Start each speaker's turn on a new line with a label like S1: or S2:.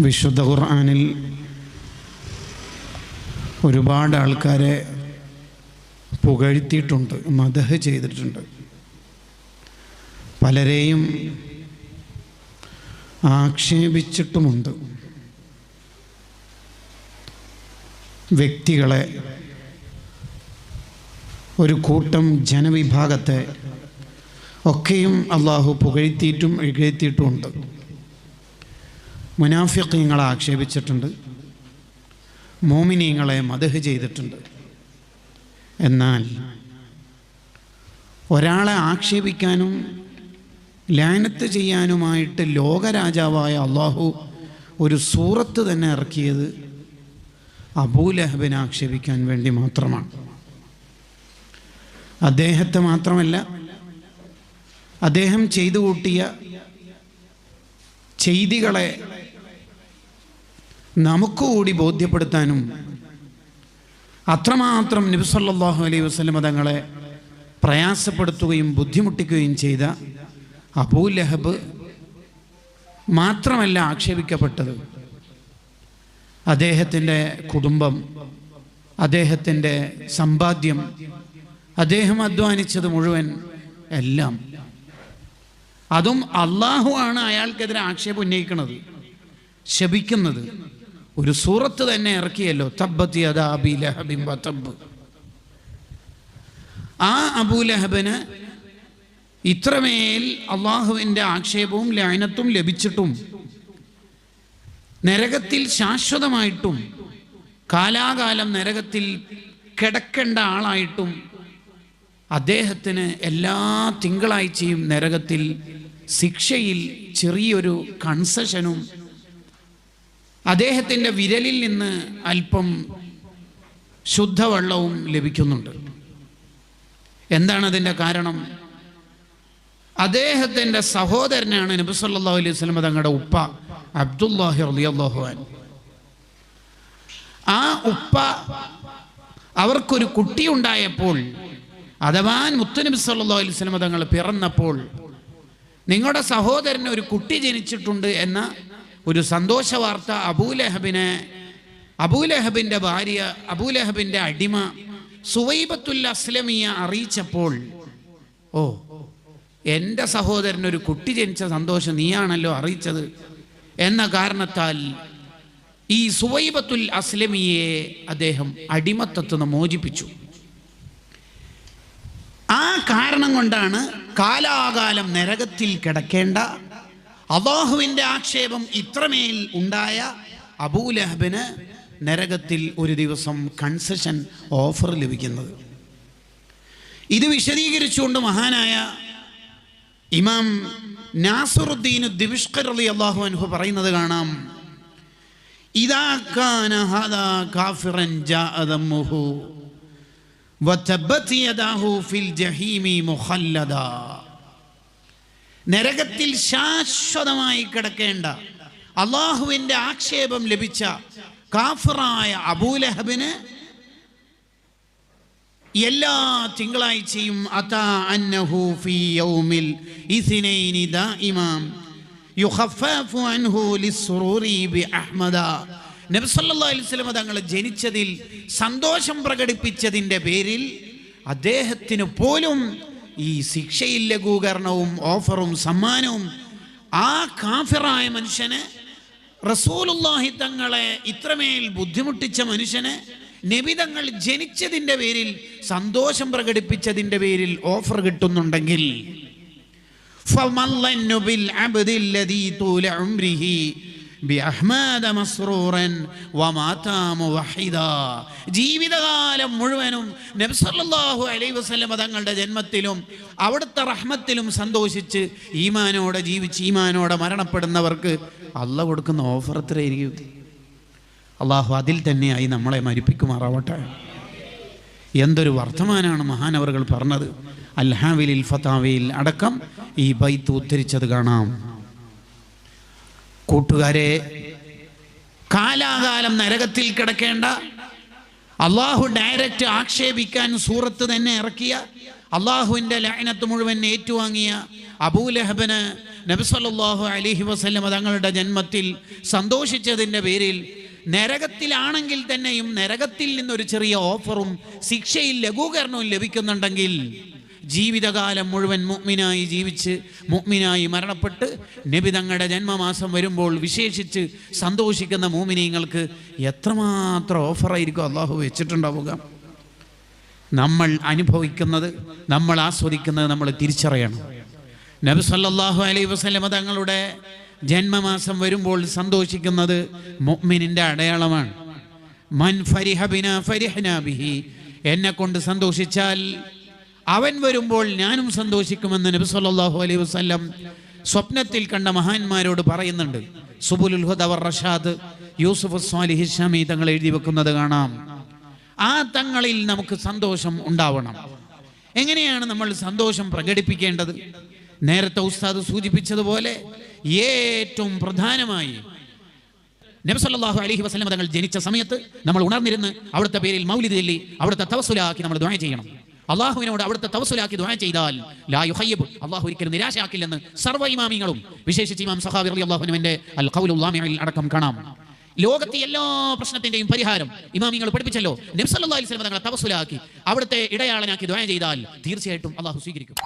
S1: വിശുദ്ധ ഖുർആാനിൽ ഒരുപാട് ആൾക്കാരെ പുകഴ്ത്തിയിട്ടുണ്ട് മദഹ് ചെയ്തിട്ടുണ്ട്. പലരെയും ആക്ഷേപിച്ചിട്ടുമുണ്ട്. വ്യക്തികളെ ഒരു കൂട്ടം ജനവിഭാഗത്തെ ഒക്കെയും അള്ളാഹു പുകഴ്ത്തിയിട്ടും എഴുത്തിയിട്ടുമുണ്ട് മുനാഫിക്കങ്ങളെ ആക്ഷേപിച്ചിട്ടുണ്ട്. മോമിനീങ്ങളെ മദഹ് ചെയ്തിട്ടുണ്ട്. എന്നാൽ ഒരാളെ ആക്ഷേപിക്കാനും ലാനത്ത് ചെയ്യാനുമായിട്ട് ലോകരാജാവായ അള്ളാഹു ഒരു സൂറത്ത് തന്നെ ഇറക്കിയത് അബൂലഹബിനെ ആക്ഷേപിക്കാൻ വേണ്ടി മാത്രമാണ്. അദ്ദേഹത്തെ മാത്രമല്ല അദ്ദേഹം ചെയ്തു കൂട്ടിയ ചെയ്തികളെ നമുക്ക് കൂടി ബോധ്യപ്പെടുത്താനും അത്രമാത്രം നബിസല്ലാഹു അലൈഹി വസ്ലം തങ്ങളെ പ്രയാസപ്പെടുത്തുകയും ബുദ്ധിമുട്ടിക്കുകയും ചെയ്ത അബൂ ലഹബ് മാത്രമല്ല ആക്ഷേപിക്കപ്പെട്ടത്. അദ്ദേഹത്തിന്റെ കുടുംബം അദ്ദേഹത്തിന്റെ സമ്പാദ്യം അദ്ദേഹം അധ്വാനിച്ചത് മുഴുവൻ എല്ലാം. അതും അള്ളാഹു ആണ് അയാൾക്കെതിരെ ആക്ഷേപം ഉന്നയിക്കുന്നത് ശപിക്കുന്നത്. ഒരു സൂറത്ത് തന്നെ ഇറക്കിയല്ലോ. ആ അബൂലഹബന് ഇത്രമേൽ അള്ളാഹുവിന്റെ ആക്ഷേപവും ലാനത്തും ലഭിച്ചിട്ടും നരകത്തിൽ ശാശ്വതമായിട്ടും കാലാകാലം നരകത്തിൽ കിടക്കേണ്ട ആളായിട്ടും അദ്ദേഹത്തിന് എല്ലാ തിങ്കളാഴ്ചയും നരകത്തിൽ ശിക്ഷയിൽ ചെറിയൊരു കൺസെഷനും അദ്ദേഹത്തിന്റെ വിരലിൽ നിന്ന് അല്പം ശുദ്ധവെള്ളവും ലഭിക്കുന്നുണ്ട്. എന്താണ് അതിന്റെ കാരണം? അദ്ദേഹത്തിന്റെ സഹോദരനാണ് നബി സല്ലല്ലാഹു അലൈഹി വസല്ലം തങ്ങളുടെ ഉപ്പ അബ്ദുല്ലാഹി റളിയല്ലാഹു അൻഹു. ആ ഉപ്പ അവർക്കൊരു കുട്ടി ഉണ്ടായപ്പോൾ അഥവാ മുത്തുനബി സല്ലാ അലൈഹി വസല്ലം തങ്ങൾ പിറന്നപ്പോൾ നിങ്ങളുടെ സഹോദരന് ഒരു കുട്ടി ജനിച്ചിട്ടുണ്ട് എന്ന ഒരു സന്തോഷ വാർത്ത അബൂലഹബിനെ അബൂലഹബിന്റെ ഭാര്യ അബൂലഹബിന്റെ അടിമ സുവൈബത്തുൽ അസ്ലമിയ അറിയിച്ചപ്പോൾ ഓ എന്റെ സഹോദരൻ ഒരു കുട്ടി ജനിച്ച സന്തോഷം നീയാണല്ലോ അറിയിച്ചത്. എന്ന കാരണത്താൽ ഈ സുവൈബത്തുൽ അസ്ലമിയെ അദ്ദേഹം അടിമത്തത്തുനിന്ന് മോചിപ്പിച്ചു. ആ കാരണം കൊണ്ടാണ് കാലാകാലം നരകത്തിൽ കിടക്കേണ്ട അള്ളാഹുവിന്റെ ആക്ഷേപം ഇത്രമേൽ ഉണ്ടായ അബൂലഹബിന് നരകത്തിൽ ഒരു ദിവസം കൺസെഷൻ ഓഫർ ലഭിക്കുന്നത്. ഇത് വിശദീകരിച്ചുകൊണ്ട് മഹാനായ ഇമാം നാസറുദ്ദീൻ ദിവിഷ്കർ അലി അള്ളാഹു അനുഭവ പറയുന്നത് കാണാം. ഇതാ നരകത്തിൽ ശാശ്വതമായി കിടക്കേണ്ട അള്ളാഹുവിന്റെ ആക്ഷേപം ലഭിച്ച കാഫറായ അബൂലഹബിന് എല്ലാ തിങ്കളാഴ്ചയും അതാ അന്നഹു ഇസ്നൈനി യുഖഫഫു അൻഹു ലിസ്റൂരി ബി അഹ്മദ. നബി അലൈഹി വസല്ലം ജനിച്ചതിൽ സന്തോഷം പ്രകടിപ്പിച്ചതിന്റെ പേരിൽ അദ്ദേഹത്തിന് പോലും ഈ ശിക്ഷയിൽ ലഘൂകരണവും ഓഫറും സമ്മാനവും ആ കാഫിറായ മനുഷ്യന് റസൂലുല്ലാഹി തങ്ങളെ ഇത്രമേൽ ബുദ്ധിമുട്ടിച്ച മനുഷ്യന് നബി തങ്ങൾ ജനിച്ചതിന്റെ പേരിൽ സന്തോഷം പ്രകടിപ്പിച്ചതിന്റെ പേരിൽ ഓഫർ കിട്ടുന്നുണ്ടെങ്കിൽ ഫമല്ലു ബിൽ അബ്ദില്ലദീ തൂല ഉംരിഹി ജീവിതകാലം മുഴുവനും നബ്സല്ലാഹു അലൈ വസ്ലം തങ്ങളുടെ ജന്മത്തിലും അവിടുത്തെ റഹ്മത്തിലും സന്തോഷിച്ച് ഈമാനോടെ ജീവിച്ച് ഈമാനോടെ മരണപ്പെടുന്നവർക്ക് അള്ള കൊടുക്കുന്ന ഓഫർ എത്രയായിരിക്കും? അള്ളാഹു അതിൽ തന്നെയായി നമ്മളെ മരിപ്പിക്കുമാറാവട്ടെ. എന്തൊരു വർത്തമാനാണ് മഹാനവറുകൾ പറഞ്ഞത്. അൽഹാവിലിൽ ഫതാവയിൽ അടക്കം ഈ ബൈത്ത് ഉദ്ധരിച്ചത് കാണാം. കൂട്ടുകാരെ കാലാകാലം നരകത്തിൽ കിടക്കേണ്ട അള്ളാഹു ഡയറക്റ്റ് ആക്ഷേപിക്കാൻ സൂറത്ത് തന്നെ ഇറക്കിയ അള്ളാഹുവിന്റെ ലൈനത്ത് മുഴുവൻ ഏറ്റുവാങ്ങിയ അബൂലഹബന് നബിസല്ലാഹു അലിഹി വസല്ലം തങ്ങളുടെ ജന്മത്തിൽ സന്തോഷിച്ചതിന്റെ പേരിൽ നരകത്തിലാണെങ്കിൽ തന്നെയും നരകത്തിൽ നിന്നൊരു ചെറിയ ഓഫറും ശിക്ഷയിൽ ലഘൂകരണവും ലഭിക്കുന്നുണ്ടെങ്കിൽ ജീവിതകാലം മുഴുവൻ മുഗ്മിനായി ജീവിച്ച് മുഗ്മിനായി മരണപ്പെട്ട് നബി തങ്ങളുടെ ജന്മമാസം വരുമ്പോൾ വിശേഷിച്ച് സന്തോഷിക്കുന്ന മൂമിനീങ്ങൾക്ക് എത്രമാത്രം ഓഫറായിരിക്കും അള്ളാഹു വെച്ചിട്ടുണ്ടാവുക? നമ്മൾ അനുഭവിക്കുന്നത് നമ്മൾ ആസ്വദിക്കുന്നത് നമ്മൾ തിരിച്ചറിയണം. നബി സല്ലാഹു അലൈ വസ്ലമ തങ്ങളുടെ ജന്മമാസം വരുമ്പോൾ സന്തോഷിക്കുന്നത് മുഗ്മിനിന്റെ അടയാളമാണ്. മൻ ഫരിഹ ബിനാ ഫരിഹ്നാ ബിഹി. എന്നെ കൊണ്ട് സന്തോഷിച്ചാൽ അവൻ വരുമ്പോൾ ഞാനും സന്തോഷിക്കുമെന്ന് നബി സല്ലാഹു അലൈഹി വസ്ലം സ്വപ്നത്തിൽ കണ്ട മഹാന്മാരോട് പറയുന്നുണ്ട്. സുബുലുൽ റഷാദ് യൂസുഫ് സ്വാലിഹി ഷമി തങ്ങൾ എഴുതി വെക്കുന്നത് കാണാം. ആ തങ്ങളിൽ നമുക്ക് സന്തോഷം ഉണ്ടാവണം. എങ്ങനെയാണ് നമ്മൾ സന്തോഷം പ്രകടിപ്പിക്കേണ്ടത്? നേരത്തെ ഉസ്താദ് സൂചിപ്പിച്ചതുപോലെ ഏറ്റവും പ്രധാനമായി നബ്സല്ലാഹു അലഹി വസ്ലം തങ്ങൾ ജനിച്ച സമയത്ത് നമ്മൾ ഉണർന്നിരുന്ന് അവിടുത്തെ പേരിൽ മൗലി ചൊല്ലി അവിടുത്തെ തവസുലാക്കി നമ്മൾ ദ്വായ ചെയ്യണം. അള്ളാഹുവിനോട് അവിടുത്തെ തവസുലാക്കി ദ്വായ ചെയ്താൽ ലാ യുഹയ്യബ് അള്ളാഹു ഒരിക്കലും നിരാശയാക്കില്ലെന്ന് സർവ ഇമാമിങ്ങളും വിശേഷിച്ച് ഇമാം സഹാബി അലി അള്ളാഹുനുവിന്റെ അൽ ഖൗലുല്ലാമിയിൽ അടക്കം കാണാം. ലോകത്തെ എല്ലാ പ്രശ്നത്തിന്റെയും പരിഹാരം ഇമാമിങ്ങൾ പഠിപ്പിച്ചല്ലോ. നബ്സല്ലാ അലൈഹി സ്വലം തങ്ങളെ തവസുലാക്കി അവിടുത്തെ ഇടയാളനാക്കി ദ്വാ ചെയ്താൽ തീർച്ചയായിട്ടും അള്ളാഹു സ്വീകരിക്കും.